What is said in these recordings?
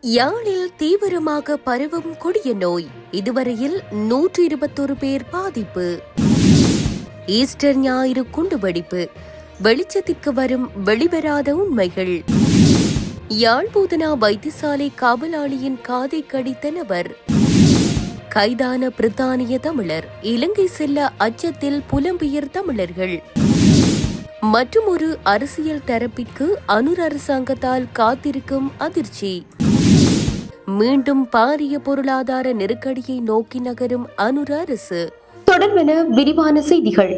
யாழில் தீவிரமாக பரவும் கொடிய நோய். இதுவரையில் நூற்றி இருபத்தொரு பேர் பாதிப்பு. ஈஸ்டர் ஞாயிறு குண்டுவெடிப்பு. வெளிச்சத்திற்கு வரும் வெளிவராத உண்மைகள். யாழ்பூதனா வைத்தியசாலை காவலாளியின் காதை கடித்த நபர். கைதான பிரித்தானிய தமிழர் இலங்கை செல்ல அச்சத்தில் புலம்பெயர் தமிழர்கள். மற்றும் ஒரு அரசியல் தரப்பிற்கு அனுர் அரசாங்கத்தால் காத்திருக்கும் அதிர்ச்சி. மீண்டும் பாரிய பொருளாதார நெருக்கடியை நோக்கி நகரும் அனுர அரசு. தொடர்பென விரிவான செய்திகள்.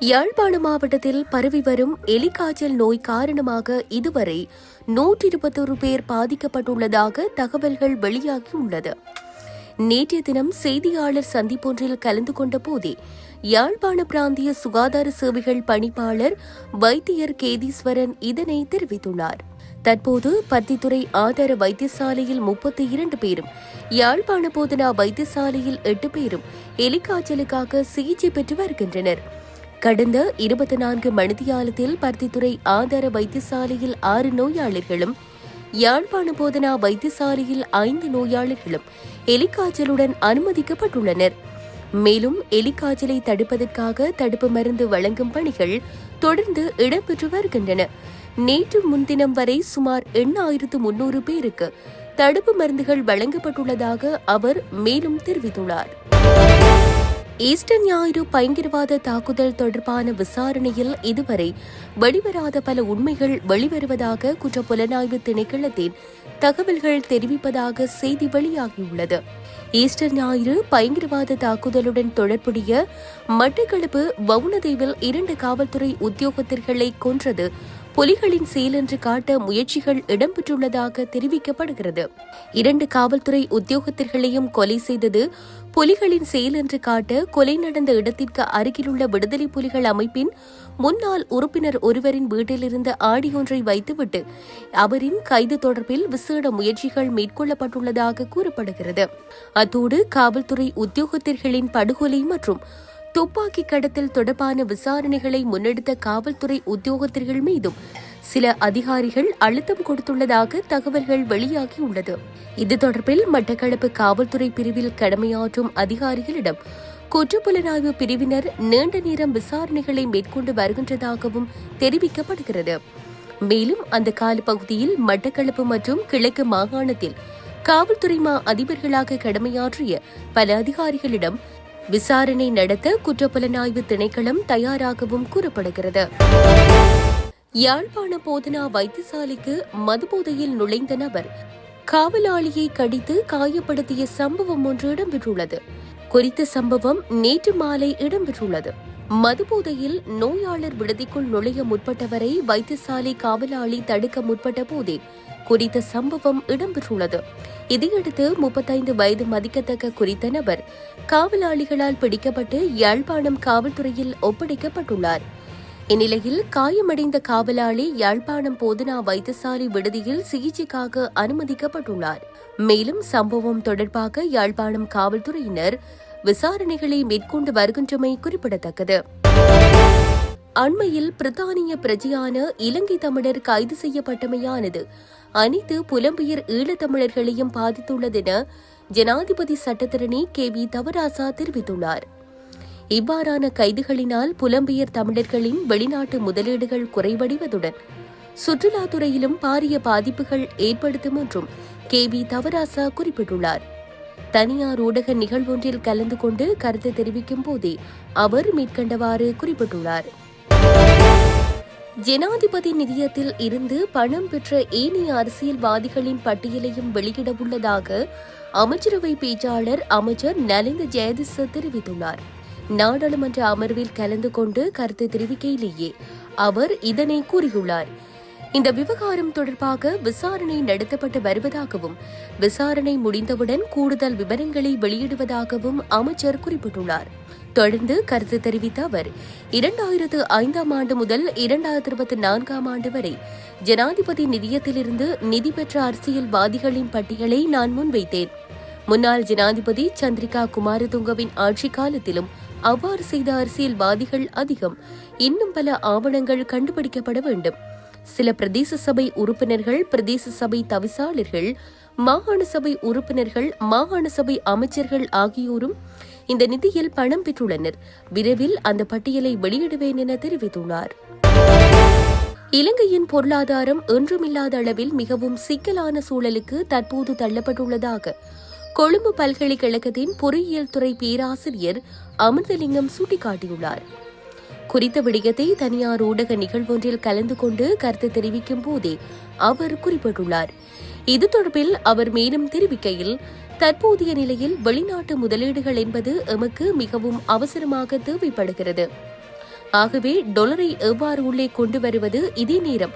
யாழ்ப்பாண மாவட்டத்தில் பரவி வரும் எலிக்காய்ச்சல் நோய் காரணமாக இதுவரை நூற்றி இருபத்தொரு பேர் பாதிக்கப்பட்டுள்ளதாக தகவல்கள் வெளியாகியுள்ளது நேற்றைய தினம் செய்தியாளர் சந்திப்பொன்றில் கலந்து கொண்ட போதே யாழ்ப்பாண பிராந்திய சுகாதார சேவைகள் பணிப்பாளர் வைத்தியர் கேதீஸ்வரன் இதனை தெரிவித்துள்ளார். தற்போது பத்தித்துறை ஆதார வைத்தியசாலையில் முப்பத்தி இரண்டு பேரும் யாழ்ப்பாண போதனா வைத்தியசாலையில் எட்டு பேரும் எலிக்காய்ச்சலுக்காக சிகிச்சை பெற்று வருகின்றனர். கடந்த இருபத்தி நான்கு மணித்தியாலத்தில் பருத்தித்துறை ஆதார வைத்தியசாலையில் ஆறு நோயாளர்களும் யாழ்ப்பாண போதனா வைத்தியசாலையில் ஐந்து நோயாளிகளும் எலிக்காய்ச்சலுடன் அனுமதிக்கப்பட்டுள்ளனர். மேலும் எலிக்காய்ச்சலை தடுப்பதற்காக தடுப்பு மருந்து வழங்கும் பணிகள் தொடர்ந்து இடம்பெற்று வருகின்றன. நேற்று முன்தினம் வரை சுமார் எண்ணாயிரத்து முன்னூறு பேருக்கு தடுப்பு மருந்துகள் வழங்கப்பட்டுள்ளதாக அவர் மேலும் தெரிவித்துள்ளார். ஈஸ்டர் ஞாயிறு பயங்கரவாத தாக்குதல் தொடர்பான விசாரணையில் இதுவரை வெளிவராத பல உண்மைகள் வெளிவருவதாக குற்ற புலனாய்வு திணைக்களத்தின் தகவல்கள் தெரிவிப்பதாக செய்தி வெளியாகியுள்ளது ஈஸ்டர் ஞாயிறு பயங்கரவாத தாக்குதலுடன் தொடர்புடைய மட்டக்களப்பு வவுனதீவில் இரண்டு காவல்துறை உத்தியோகத்தர்களை கொன்றது புலிகளின் செயல் என்று காட்ட முயற்சிகள் இடம்பெற்றுள்ளதாக தெரிவிக்கப்படுகிறது. இரண்டு காவல்துறை உத்தியோகத்தர்களையும் கொலை செய்தது புலிகளின் செயல் என்று காட்ட கொலை நடந்த இடத்திற்கு அருகிலுள்ள விடுதலை புலிகள் அமைப்பின் முன்னாள் உறுப்பினர் ஒருவரின் வீட்டிலிருந்த ஆடி ஒன்றை வைத்துவிட்டு அவரின் கைது தொடர்பில் விசேட முயற்சிகள் மேற்கொள்ளப்பட்டுள்ளதாக கூறப்படுகிறது. அத்தோடு காவல்துறை உத்தியோகத்தர்களின் படுகொலை மற்றும் துப்பாக்கி கடத்தல் தொடர்பான விசாரணைகளை முன்னெடுத்த காவல்துறை உத்தியோகத்தர்கள் மீதும் சில அதிகாரிகள் அழுத்தம் கொடுத்துள்ளதாக தகவல்கள் வெளியாகியுள்ளது. இது தொடர்பில் மட்டக்களப்பு காவல்துறை பிரிவில் கடமையாற்றும் அதிகாரிகளிடம் குற்றப்புலனாய்வு பிரிவினர் நீண்ட நேரம் விசாரணைகளை மேற்கொண்டு வருகின்றதாகவும் தெரிவிக்கப்படுகிறது. மேலும் அந்த கால பகுதியில் மட்டக்களப்பு மற்றும் கிழக்கு மாகாணத்தில் காவல்துறை மா அதிபர்களாக கடமையாற்றிய பல அதிகாரிகளிடம் விசாரணை நடத்த குற்றப்புலனாய்வு திணைக்களம் தயாராகவும் கூறப்படுகிறது. யாழ்ப்பாண போதனா வைத்தியசாலைக்கு மதுபோதையில் நுழைந்த நபர் காவலாளியை கடித்து காயப்படுத்திய சம்பவம் ஒன்று இடம்பெற்றுள்ளது. குறித்த சம்பவம் நேற்று மாலை இடம்பெற்றுள்ளது. மதுபோதையில் நோயாளர் விடுதிக்குள் நுழைய முற்பட்டவரை வைத்தியசாலை காவலாளி தடுக்க முற்பட்ட போதே குறித்த சம்பவம் இடம்பெற்றுள்ளது. இதையடுத்து முப்பத்தைந்து வயது மதிக்கத்தக்க குறித்த நபர் காவலாளிகளால் பிடிக்கப்பட்டு யாழ்ப்பாணம் காவல்துறையில் ஒப்படைக்கப்பட்டுள்ளார். இந்நிலையில் காயமடைந்த காவலாளி யாழ்ப்பாணம் போதனா வைத்தியசாலை விடுதியில் சிகிச்சைக்காக அனுமதிக்கப்பட்டுள்ளார். மேலும் சம்பவம் தொடர்பாக யாழ்ப்பாணம் காவல்துறையினர் விசாரணைகளை மேற்கொண்டு வருகின்றமை குறிப்பிடத்தக்கது. அண்மையில் பிரித்தானிய பிரஜையான இலங்கை தமிழர் கைது செய்யப்பட்டமையானது அனைத்து புலம்பெயர் ஈழத்தமிழர்களையும் பாதித்துள்ளதென ஜனாதிபதி சட்டத்திரணி கே வி தவராசா தெரிவித்துள்ளார். இவ்வாறான கைதுகளினால் புலம்பெயர் தமிழர்களின் வெளிநாட்டு முதலீடுகள் குறைவடைவதுடன் சுற்றுலாத்துறையிலும் பாரிய பாதிப்புகள் ஏற்படுத்தும் என்றும் கே வி தவராசா குறிப்பிட்டுள்ளார். தனியார் ஊடக நிகழ்வொன்றில் கலந்து கொண்டு கருத்து தெரிவிக்கும் போதே அவர் மேற்கண்டவாறு குறிப்பிட்டுள்ளார். ஜனாதிபதி நிதியத்தில் இருந்து பணம் பெற்ற ஏனைய அரசியல்வாதிகளின் பட்டியலையும் வெளியிட உள்ளதாக அமைச்சரவை பேச்சாளர் அமைச்சர் நலிந்த ஜெயதிச தெரிவித்துள்ளார். நாடாளுமன்ற அமர்வில் கலந்து கொண்டு கருத்து தெரிவிக்கையிலேயே அவர் இதனை கூறியுள்ளார். இந்த விவகாரம் தொடர்பாக விசாரணை நடத்தப்பட்டு வருவதாகவும் விசாரணை முடிந்தவுடன் கூடுதல் விவரங்களை வெளியிடுவதாகவும் அமைச்சர் குறிப்பிட்டுள்ளார். தொடர்ந்து கருத்து தெரிவித்த அவர் இரண்டாயிரத்து ஐந்தாம் ஆண்டு முதல் இரண்டாயிரத்து இருபத்தி நான்காம் ஆண்டு வரை ஜனாதிபதி நிதியத்திலிருந்து நிதி பெற்ற அரசியல்வாதிகளின் பட்டியலை நான் முன்வைத்தேன். முன்னாள் ஜனாதிபதி சந்திரிகா குமாரதுங்கவின் ஆட்சி காலத்திலும் அவ்வாறு செய்த அரசியல்வாதிகள் அதிகம். இன்னும் பல ஆவணங்கள் கண்டுபிடிக்கப்பட வேண்டும். சில பிரதேச சபை உறுப்பினர்கள் பிரதேச சபை தவிசாளர்கள் மாகாண சபை உறுப்பினர்கள் மாகாண சபை அமைச்சர்கள் ஆகியோரும் இந்த நிதியில் பணம் பெற்றுள்ளனர். விரைவில் அந்த பட்டியலை வெளியிடுவேன் என தெரிவித்துள்ளார். இலங்கையின் பொருளாதாரம் என்றுமில்லாத அளவில் மிகவும் சிக்கலான சூழலுக்கு தற்போது தள்ளப்பட்டுள்ளதாக கொழும்பு பல்கலைக்கழகத்தின் பொறியியல் துறை பேராசிரியர் அமிர்தலிங்கம் சுட்டிக்காட்டியுள்ளார். குறித்த விடயத்தை தனியார் ஊடக நிகழ்வொன்றில் கலந்து கொண்டு கருத்து தெரிவிக்கும் போதே அவர் குறிப்பிட்டுள்ளார். இது தொடர்பில் அவர் மேலும் தெரிவிக்கையில் தற்போதைய நிலையில் வெளிநாட்டு முதலீடுகள் என்பது எமக்கு மிகவும் அவசரமாக தேவைப்படுகிறது. ஆகவே டொலரை எவ்வாறு உள்ளே கொண்டு வருவது இதே நேரம்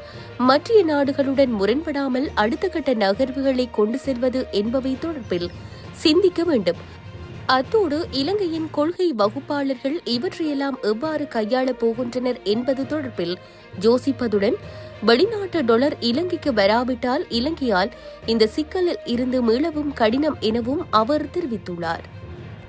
மற்ற நாடுகளுடன் முரண்படாமல் அடுத்த கட்ட நகர்வுகளை கொண்டு செல்வது என்பவை தொடர்பில் சிந்திக்க வேண்டும். அத்தோடு இலங்கையின் கொள்கை வகுப்பாளர்கள் இவற்றையெல்லாம் எவ்வாறு கையாளப் போகின்றனர் என்பது தொடர்பில் யோசிப்பதுடன் வெளிநாட்டு டொலர் இலங்கைக்கு வராவிட்டால் இலங்கையால் இந்த சிக்கலில் இருந்து மீளவும் கடினம் எனவும் அவர் தெரிவித்துள்ளார்.